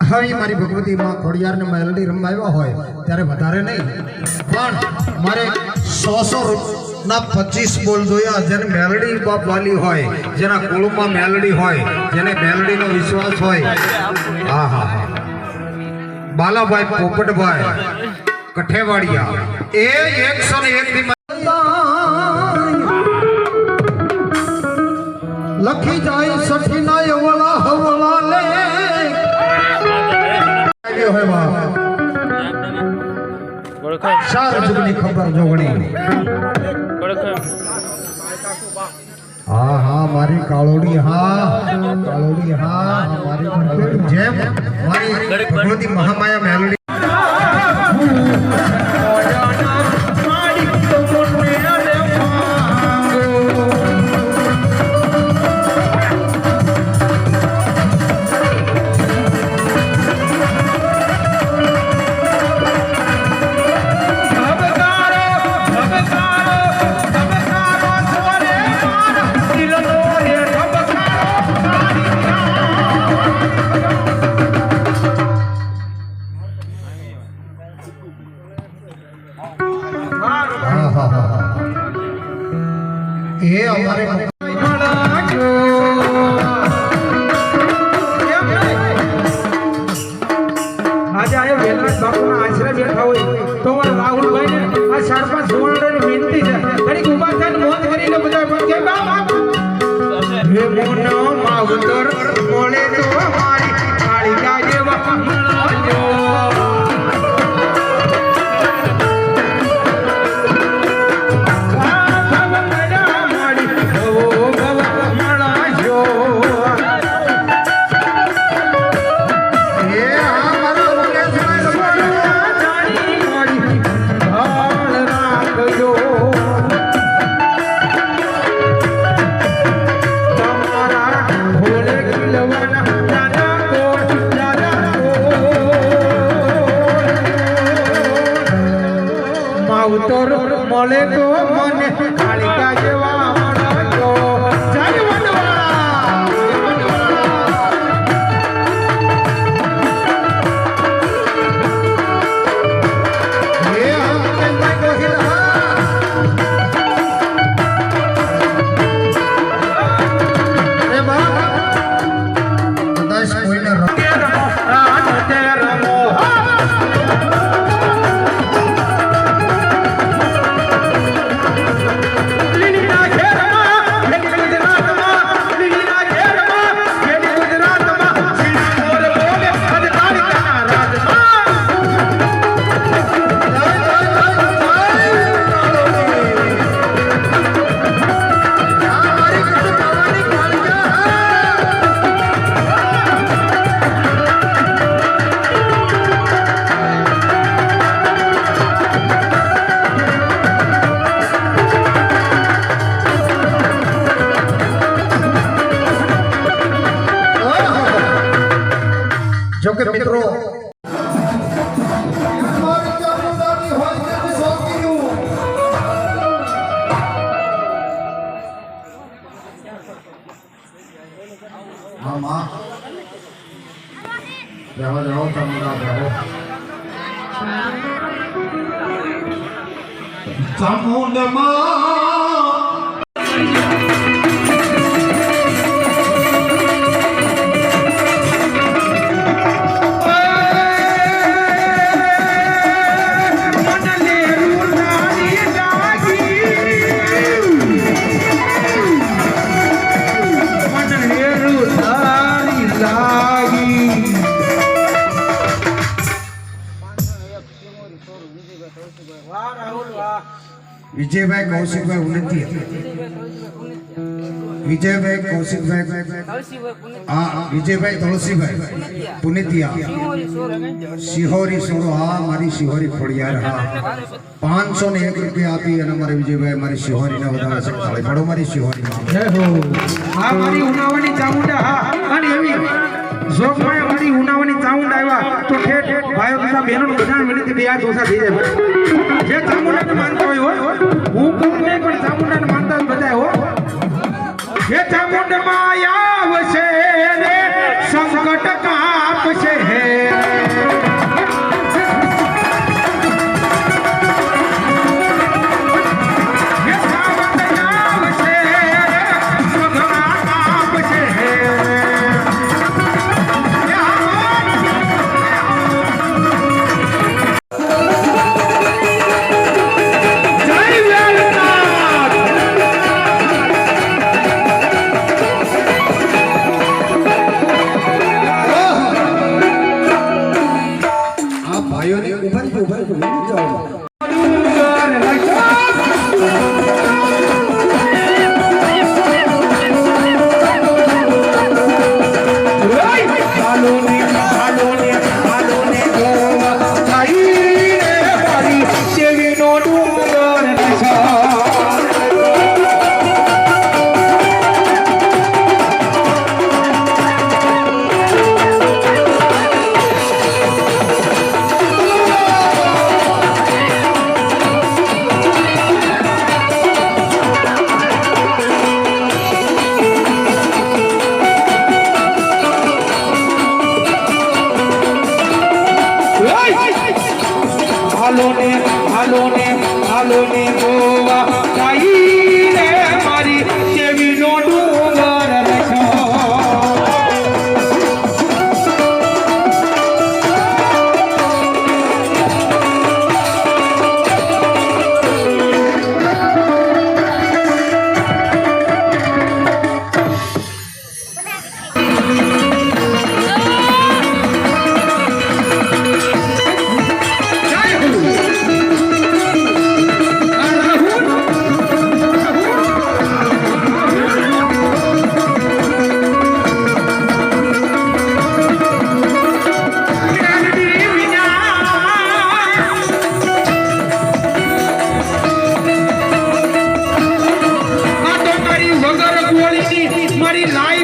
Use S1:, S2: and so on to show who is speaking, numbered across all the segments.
S1: હવે મારી ભગવતી માં ખોડિયારને મેલડી રમાવ્યા હોય ત્યારે વધારે નહીં. પણ મારે સો સો ના પચીસ બોલ જોયા જેને મેલડી બાપ વાલી હોય, જેના કુળમાં મેલડી હોય, જેને મેલડીનો વિશ્વાસ હોય. હા હા હા. બાલાભાઈ પોપટભાઈ કઠેવાડિયા. એ એકસો ને એક લખી જાય સઠી ના એવળા હવળા લે આવ્યો ખબર જોગણી. હા હા મારી કાળોડી હા. કાળોડી હા જેમ મારી મહામાયા મેલડી
S2: Thank you.
S1: હા હા હા એ અમારે વિજયભાઈ કૌશિકભાઈ ઉન્નતિ વિજયભાઈ કૌશિકભાઈ હા વિજયભાઈ તુલસીભાઈ પુનિતિયા શિહોરી સોરો હા મારી શિહોરી ફોડિયાર હા પાંચસો ને એક રૂપિયા આપી અને મારે વિજયભાઈ મારી શિહોરીને વધારે છે તાળી પાડો મારી શિહોરીમાં
S2: જય હો મારી ઉનાવાની ચામુંડા હા અને એવી જોગભાઈ મારી ઉનાવાની ચામુંડા આવ્યા તો ઠેઠ ભાઈઓ તથા બહેનો બધા મિનિટ બે હાથ ઓછા થઈ જાય. જે ચામુંડાને માનતા હોય, હો. હું કોમ નહીં, પણ ચામુંડાને માનતા હોય બધા હો. જે ચામુંડમાં આવશે રે સંકટ કાપશે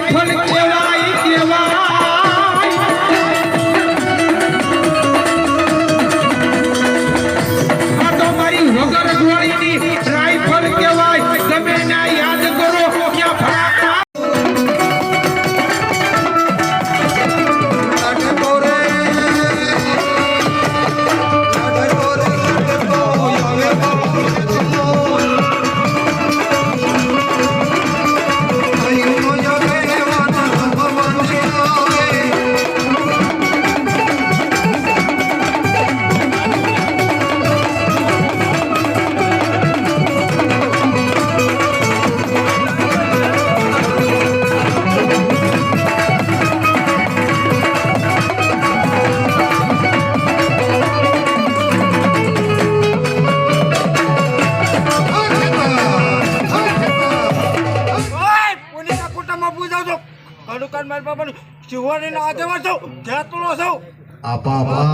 S2: મારી
S3: શિવાનીના આગેવાન છો. જેતલો છો.
S1: આપા આપા.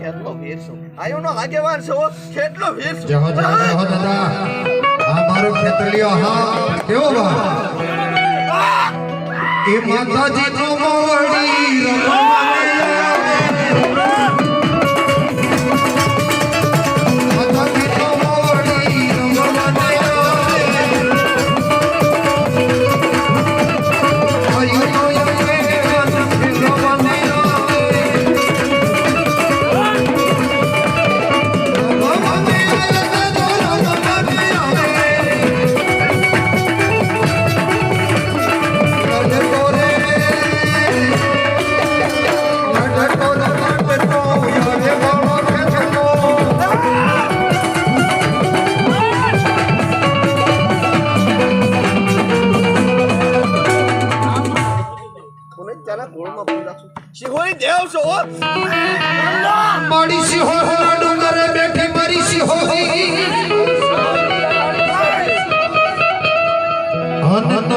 S3: કેટલો વીર છો. આયોનો આગેવાન છો કેટલો વીર છો.
S1: જહો જહો દાદા. આ મારો ખેતલિયો હા કેવો બા એ માતાજી નો મોડી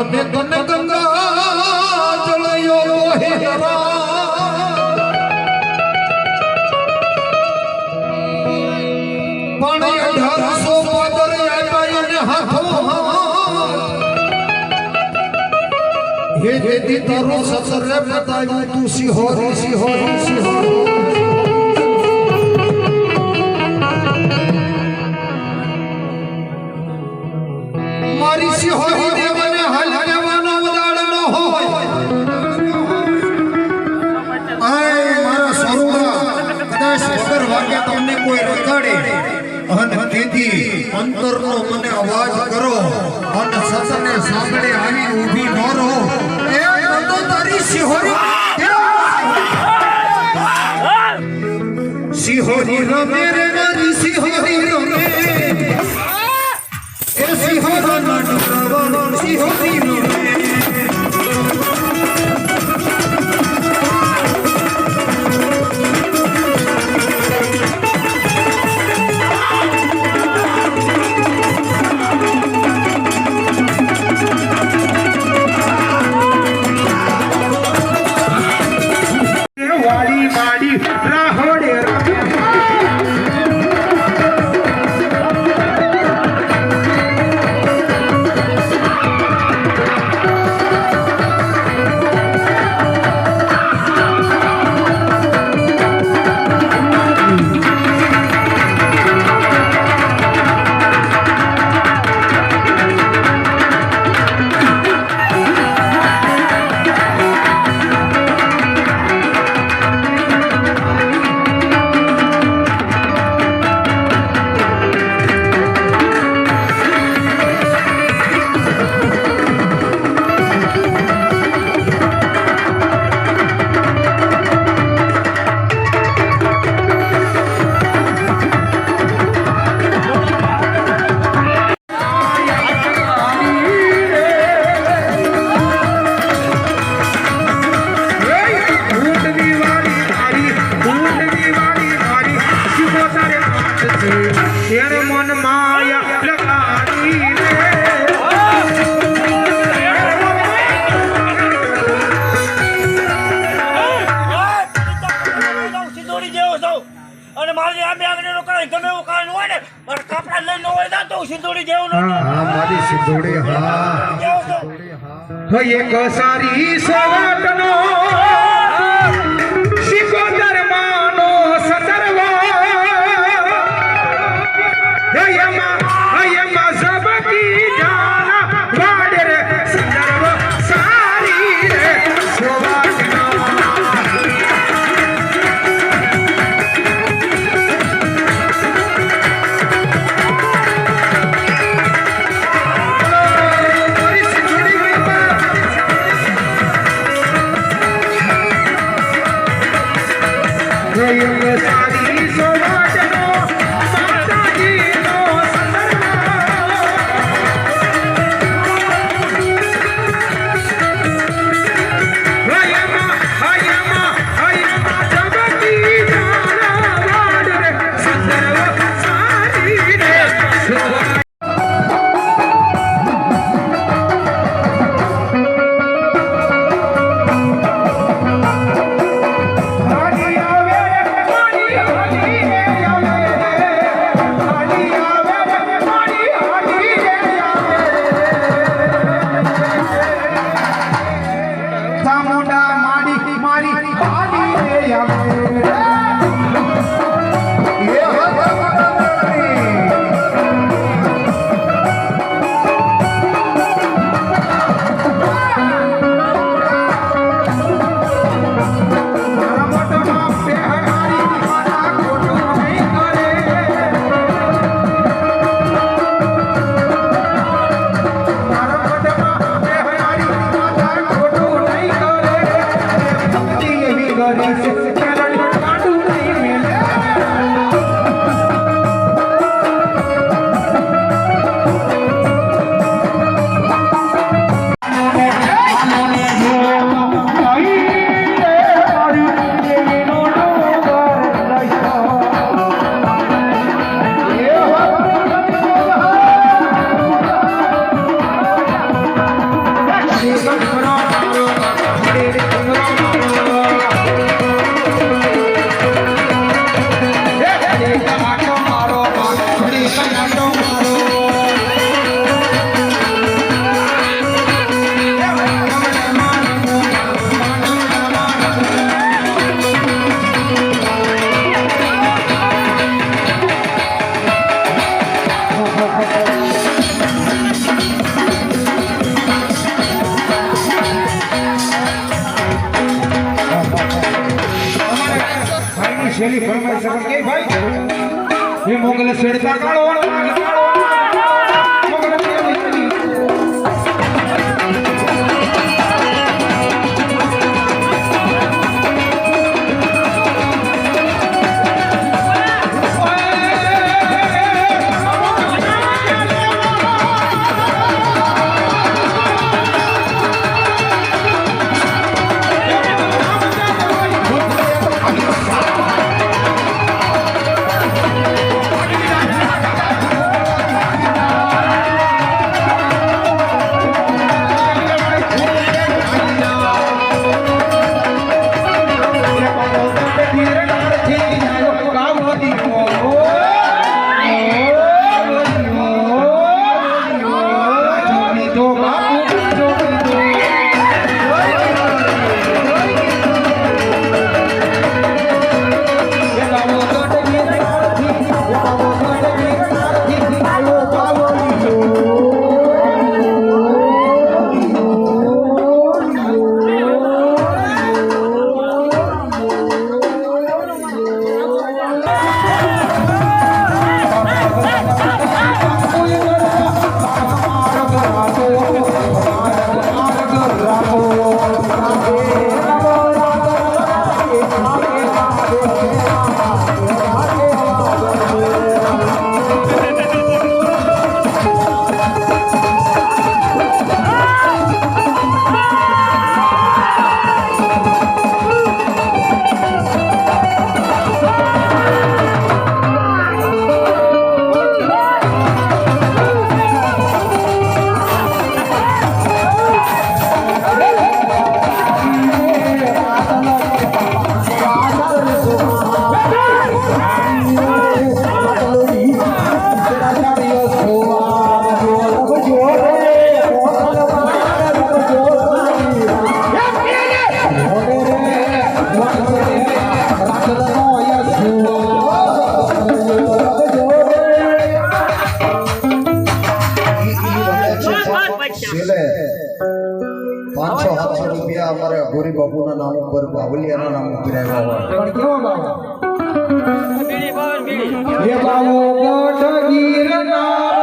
S1: અને તમે તને ગંગા જળયો વહેરા. પાણી અઢારસો પાદર આપ્યા એને હાથોમાં. હે જેથી તારું સસરે બતાવ્યું તું સિંહોરી સિંહોરી સિંહોરી મારી સિંહોરી કોઈ રગાડે અને તેથી અંતરનો મને અવાજ કરો અને સતને સાંભળે આવી ઊભી ન રહો એ તો તારી સિંહોરી સિંહોરી રમે રે મારી સિંહોરી રમે. એ સિંહોના ડુંગરાવાળો સિંહોરી સાતસો રૂપિયા અમારે ગોરી બાપુના નામ ઉપર બાવલિયાના નામ ઉપર આવ્યા
S2: બે બાબુ ગઢ